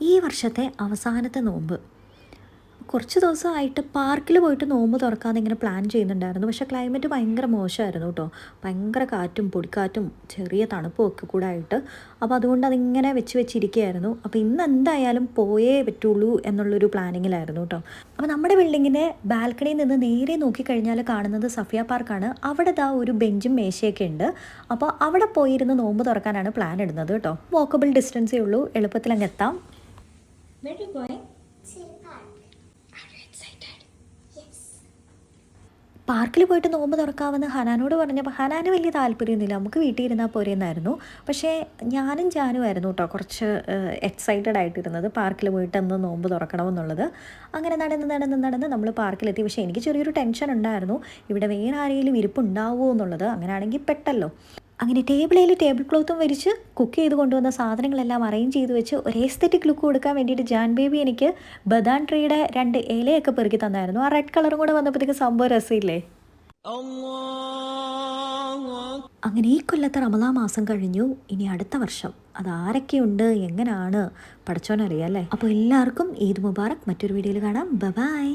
ഈ വർഷത്തെ അവസാനത്തെ നോമ്പ്. കുറച്ച് ദിവസമായിട്ട് പാർക്കിൽ പോയിട്ട് നോമ്പ് തുറക്കാതെ ഇങ്ങനെ പ്ലാൻ ചെയ്യുന്നുണ്ടായിരുന്നു. പക്ഷേ ക്ലൈമറ്റ് ഭയങ്കര മോശമായിരുന്നു കേട്ടോ. ഭയങ്കര കാറ്റും പൊടിക്കാറ്റും ചെറിയ തണുപ്പും ഒക്കെ കൂടെ ആയിട്ട് അപ്പോൾ അതുകൊണ്ട് അതിങ്ങനെ വെച്ച് വെച്ചിരിക്കുകയായിരുന്നു. അപ്പോൾ ഇന്ന് എന്തായാലും പോയേ പറ്റുള്ളൂ എന്നുള്ളൊരു പ്ലാനിങ്ങിലായിരുന്നു കേട്ടോ. അപ്പോൾ നമ്മുടെ ബിൽഡിങ്ങിന്റെ ബാൽക്കണിയിൽ നിന്ന് നേരെ നോക്കിക്കഴിഞ്ഞാൽ കാണുന്നത് സഫിയ പാർക്കാണ്. അവിടെ ദാ ഒരു ബെഞ്ചും മേശയൊക്കെ ഉണ്ട്. അപ്പോൾ അവിടെ പോയിരുന്ന് നോമ്പ് തുറക്കാനാണ് പ്ലാൻ ഇടുന്നത് കേട്ടോ. വോക്കബിൾ ഡിസ്റ്റൻസേ ഉള്ളൂ. എളുപ്പത്തിൽ അങ്ങ് എത്താം. പാർക്കിൽ പോയിട്ട് നോമ്പ് തുറക്കാമെന്ന് ഹനാനോട് പറഞ്ഞപ്പോൾ ഹനാന് വലിയ താല്പര്യമൊന്നുമില്ല. നമുക്ക് വീട്ടിൽ ഇരുന്നാൽ പോരെന്നായിരുന്നു. പക്ഷേ ഞാനും ജാനും ആയിരുന്നു കേട്ടോ കുറച്ച് എക്സൈറ്റഡ് ആയിട്ടിരുന്നത് പാർക്കിൽ പോയിട്ട് ഒന്ന് നോമ്പ് തുറക്കണമെന്നുള്ളത്. അങ്ങനെ നടന്ന് നടന്ന് നടന്ന് നമ്മൾ പാർക്കിലെത്തി. പക്ഷേ എനിക്ക് ചെറിയൊരു ടെൻഷൻ ഉണ്ടായിരുന്നു. ഇവിടെ വേറെ ആരെങ്കിലും ഇരിപ്പുണ്ടാവുമോ എന്നുള്ളത്. അങ്ങനെയാണെങ്കിൽ പെട്ടല്ലോ. അങ്ങനെ ടേബിളിൽ ടേബിൾ ക്ലോത്തും വിരിച്ച് കുക്ക് ചെയ്ത് കൊണ്ടുവന്ന സാധനങ്ങളെല്ലാം അറേഞ്ച് ചെയ്ത് വെച്ച് ഒരു എസ്തെറ്റിക് ലുക്ക് കൊടുക്കാൻ വേണ്ടിയിട്ട് ജാൻ ബേബി എനിക്ക് ബദാൻ ട്രീയുടെ രണ്ട് ഇലയൊക്കെ പെറുക്കി തന്നായിരുന്നു. ആ റെഡ് കളറും കൂടെ വന്നപ്പോഴത്തേക്ക് സംഭവം രസമില്ലേ? അങ്ങനെ ഈ കൊല്ലത്തെ റമദാ മാസം കഴിഞ്ഞു. ഇനി അടുത്ത വർഷം. അത് ആരൊക്കെയുണ്ട്? എങ്ങനെയാണ് പഠിച്ചോനറിയാം അല്ലേ? അപ്പോൾ എല്ലാവർക്കും ഈദ് മുബാറക്. മറ്റൊരു വീഡിയോയിൽ കാണാം. Bye-bye bye